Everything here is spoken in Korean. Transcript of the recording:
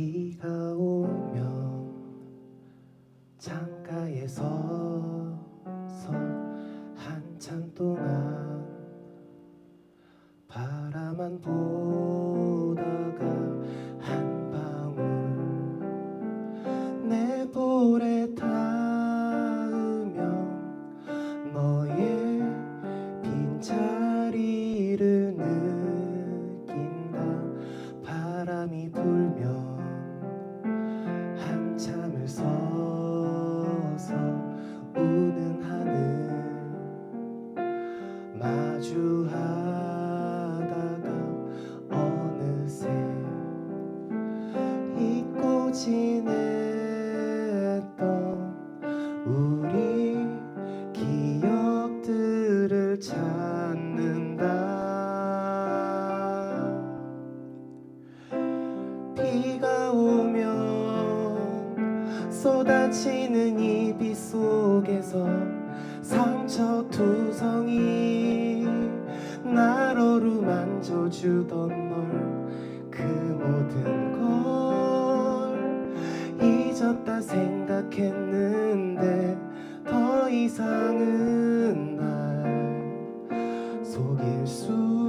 비가 오면 창가에 서서 한참 동안 바라만 보다가 한 방울 내 볼에 닿으면 너의 빈자리를 느낀다. 바람이 불면 마주하다가 어느새 잊고 지냈던 우리 기억들을 찾는다. 비가 오면 쏟아지는 이 비 속에서 상처투성이 가로로 만져주던 널 그 모든 걸 잊었다 생각했는데 더 이상은 날 속일 수